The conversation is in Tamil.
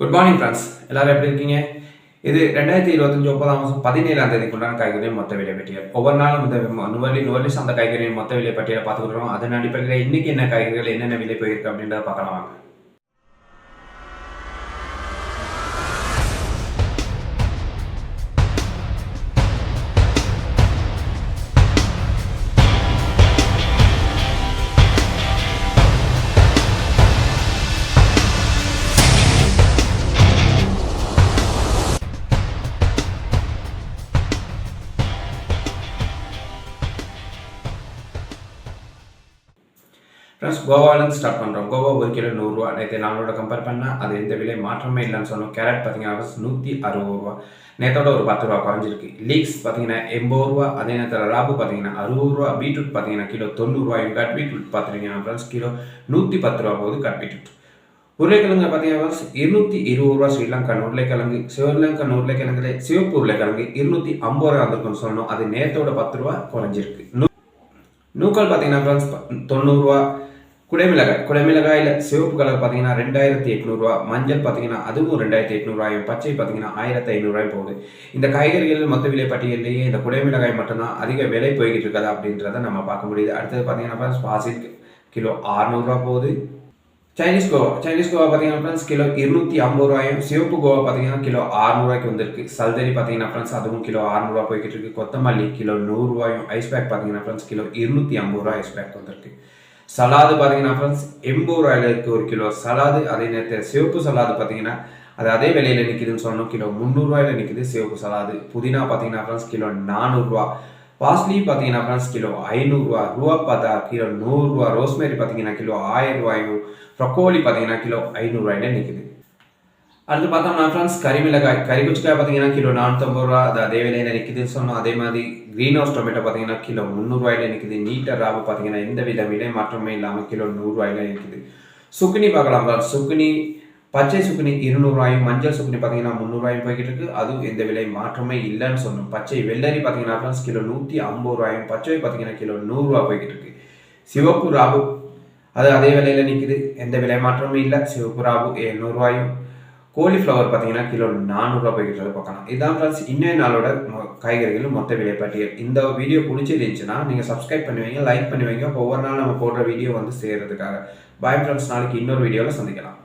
குட் மார்னிங் ஃப்ரெண்ட்ஸ் எல்லாரும் எப்படி இருக்கீங்க? இது ரெண்டாயிரத்தி இருபத்தஞ்சு ஒன்பதாம் மாதம் பதினேழாம் தேதிக்குள்ளான உண்டான காய்கறியின் மொத்த விலை பட்டியல். ஒவ்வொரு நாளும் இந்த நுவலி நுவலி அந்த காய்கறியின் மொத்த விலை பட்டியலை பார்த்துக்கிறோம் அதன் அடிப்படையில் இன்னைக்கு என்ன காய்கறிகள் என்னென்ன விலை போயிருக்கு அப்படின்றத பார்க்கலாம் ஃப்ரெண்ட்ஸ் கோவாலேருந்து ஸ்டார்ட் பண்ணுறோம் கோவா ஒரு கிலோ நூறுரூவா நேற்று நாளோட கம்பேர் பண்ணால் அது எந்த விலை மாற்றமே இல்லைன்னு சொன்னோம். கேரட் பார்த்தீங்கன்னா நூற்றி அறுபது ரூபா. நேற்றோட ஒரு பத்து ரூபா குறைஞ்சிருக்கு. லீக்ஸ் பார்த்தீங்கன்னா எண்பது ரூபா. அதே நேரத்தில் ராபு பார்த்தீங்கன்னா அறுபது ரூபா. பீட்ரூட் பார்த்தீங்கன்னா கிலோ தொண்ணூறுரூவாயும் கட் பீட்ரூட் பார்த்துருக்கீங்கன்னா ஃப்ரெண்ட்ஸ் கிலோ நூற்றி பத்து ரூபா போகுது கட் பீட்ரூட் உருளைக்கிழங்கு பார்த்தீங்கன்னா இருநூத்தி இருபது ரூபா. ஸ்ரீலங்கன் உருளைக்கிழங்கு ஸ்ரீலங்கன் உருளைக்கிழங்குல சிவப்பு உருளைக்கிழங்கு இருநூத்தி ஐம்பது ரூபா வந்திருக்குன்னு சொல்லணும் அது நேரத்தோட பத்து ரூபா குறைஞ்சிருக்கு. நூ- நூக்கள் பார்த்தீங்கன்னா ஃப்ரெண்ட்ஸ் தொண்ணூறுரூவா குடைமிளகாய் குடைமிளகாயில் சிவப்பு கலர் பார்த்தீங்கன்னா ரெண்டாயிரத்தி எட்நூறுரூவா மஞ்சள் பார்த்தீங்கன்னா அதுவும் ரெண்டாயிரத்தி எட்நூறுவாயும் பச்சை பார்த்தீங்கன்னா ஆயிரத்தி ஐநூறுரூவாயும் போகுது. இந்த காய்கறிகள் மொத்த விலை பட்டியலேயே இந்த குடைமிளகாய் மட்டும்தான் அதிக விலை போய்கிட்டு இருக்கதா அப்படின்றத நம்ம பார்க்க முடியுது. அடுத்தது பார்த்தீங்கன்னா ஃப்ரெண்ட்ஸ் கிலோ 600 போகுது. சைனீஸ் கோவா சைனீஸ் கோவா பார்த்தீங்கன்னா ஃப்ரெண்ட்ஸ் கிலோ இருநூத்தி ஐம்பது ரூபாயும் சிவப்பு கோவா பார்த்தீங்கன்னா கிலோ ஆறுநூறுவாய்க்கு வந்திருக்கு. சல்தரி பார்த்தீங்கன்னா ஃப்ரெண்ட்ஸ் அதுவும் கிலோ 600 போய்கிட்டு இருக்கு. கொத்தமல்லி கிலோ நூறுரூவாயும் ஐஸ் பேக் பார்த்தீங்கன்னா ஃப்ரெண்ட்ஸ் கிலோ இருநூத்தி ஐம்பது ரூபாய் ஐஸ் பேக் வந்திருக்கு. சலாது பார்த்தீங்கன்னா ஃப்ரெண்ட்ஸ் எண்பது ரூபாயில இருக்குது ஒரு கிலோ சலாது. அதே நேரத்தில் சிவப்பு சலாது பார்த்தீங்கன்னா அது அதே விலையில் நிற்கிதுன்னு சொல்லணும். கிலோ முந்நூறுரூவாயில நிற்கிது சிவப்பு சலாது. புதினா பார்த்தீங்கன்னா ஃப்ரெண்ட்ஸ் கிலோ நானூறுரூவா பாஸ்லி பார்த்தீங்கன்னா ஃப்ரெண்ட்ஸ் கிலோ ஐநூறுரூவா ரூபா. பார்த்தா கிலோ நூறுரூவா ரோஸ்மேரி பார்த்தீங்கன்னா கிலோ ஆயிரம் ரூபாயும். ப்ரொக்கோலி பார்த்தீங்கன்னா கிலோ ஐநூறுரூவாயில நிற்கிது அடுத்து பார்த்தோம்னா ஃப்ரெண்ட்ஸ் கறிமிளகாய் கறிக்குச்சிக்காய் பார்த்தீங்கன்னா கிலோ நானூற்றம்பது ரூபா. அது அதே விலையில் நிற்கிது சொன்னோம் அதே மாதிரி க்ரீன் ஹவுஸ் டொமேட்டோ பார்த்தீங்கன்னா கிலோ முந்நூறுவாயில் நிற்கிது நீட்டர் ராவு பார்த்தீங்கன்னா எந்த வித விலை மாற்றமே இல்லாமல் கிலோ நூறுரூவாயில நிற்கிது சுக்குனி பார்க்கலாம் ஃப்ரெண்ட்ஸ் சுக்குனி பச்சை சுக்குனி இருநூறுவாயும் மஞ்சள் சுக்குனி பார்த்தீங்கன்னா முந்நூறுவாயும் போய்கிட்டு இருக்கு. அதுவும் எந்த விலை மாற்றமே இல்லைன்னு சொன்னோம். பச்சை வெள்ளரி பார்த்தீங்கன்னா ஃப்ரெண்ட்ஸ் கிலோ நூற்றி ஐம்பது ரூபாயும் பச்சை பார்த்தீங்கன்னா கிலோ நூறுரூவா போய்கிட்டு இருக்கு. சிவப்பு ராபு அது அதே விலையில் நிற்கிது எந்த விலை மாற்றமும் இல்லை. சிவப்பு ராபு எழுநூறுவாயும் கோலிஃப்ளவர் பார்த்தீங்கன்னா கிலோ நானூறுரூவா போய்கிட்டு பார்க்கலாம். இதான் ஃப்ரெண்ட்ஸ் இன்னைய நாளோட காய்கறிகளும் மொத்த விலை பட்டியல். இந்த வீடியோ பிடிச்சிருந்துச்சுன்னா நீங்கள் சப்ஸ்கிரைப் பண்ணுவீங்க லைக் பண்ணுவீங்க. ஒவ்வொரு நாள் நம்ம போடுற வீடியோ வந்து சேர்றதுக்காக. பாய் ஃப்ரெண்ட்ஸ் நாளைக்கு இன்னொரு வீடியோவில் சந்திக்கலாம்.